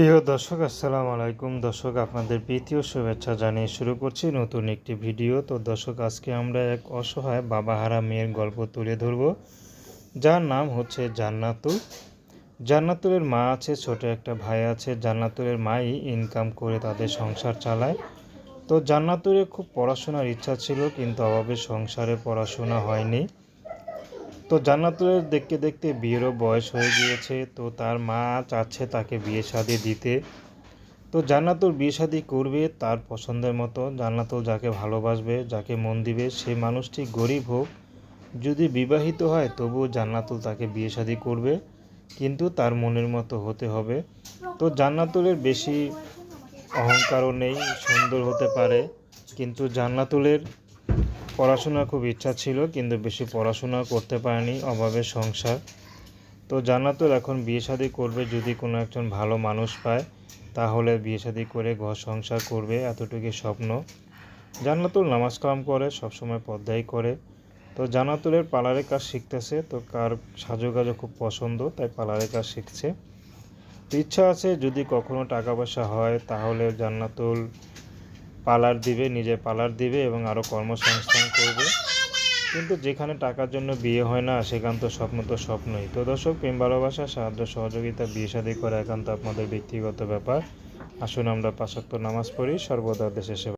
প্রিয় দর্শক, আসসালামু আলাইকুম। দর্শক, আপনাদের প্রীতীয় শুভেচ্ছা জানিয়ে শুরু করছি নতুন একটি ভিডিও। তো দর্শক, আজকে আমরা এক অসহায় বাবাহারা মেয়ের গল্প তুলে ধরব, যার নাম হচ্ছে জান্নাতুল। জান্নাতুলের মা আছে, ছোট একটা ভাই আছে। জান্নাতুলের মাই ইনকাম করে তাদের সংসার চালায়। তো জান্নাতুলের খুব পড়াশোনার ইচ্ছা ছিল, কিন্তু অভাবে সংসারে পড়াশোনা হয়নি। তো জান্নাতুলের দেখতে দেখতে বিয়েরও বয়স হয়ে গিয়েছে, তো তার মা চাচ্ছে তাকে বিয়ে শাদি দিতে। তো জান্নাতুল বিয়ে শাদি করবে তার পছন্দের মতো। জান্নাতুল যাকে ভালোবাসবে, যাকে মন দিবে সেই মানুষটি গরিব হোক। যদি বিবাহিত হয়, তবুও জান্নাতুল তাকে বিয়ে শাদি করবে, কিন্তু তার মনের মতো হতে হবে। তো জান্নাতুলের বেশি অহংকারও নেই, সুন্দর হতে পারে, কিন্তু জান্নাতুলের পড়াশোনার খুব ইচ্ছা ছিল, কিন্তু বেশি পড়াশোনা করতে পারেনি, অভাবে সংসার। তো জান্নাতুল এখন বিয়ে শাদি করবে, যদি কোনো একজন ভালো মানুষ পায়, তাহলে বিয়ে শাদি করে ঘর সংসার করবে এতটুকু স্বপ্ন। জান্নাতুল নামাজ কালাম করে, সবসময় পদ্মাই করে। তো জান্নাতুলের পার্লারের কাজ শিখতেছে, তো কার সাজুগাজও খুব পছন্দ, তাই পার্লারের কাজ শিখছে। ইচ্ছা আছে যদি কখনো টাকা পয়সা হয়, তাহলে জান্নাতুল পার্লার দিবে, নিজে পালার দিবে এবং আরও কর্মসংস্থান করবে। কিন্তু যেখানে টাকার জন্য বিয়ে হয় না, সেখান তো স্বপ্ন তো স্বপ্নই। তো দর্শক, প্রেম, ভালোবাসা, সাহায্য, সহযোগিতা, বিয়ে শাদী করা একান্ত আপনাদের ব্যক্তিগত ব্যাপার। আসুন আমরা পাশাক্ত নামাজ পড়ি, সর্বদা দেশে সেবা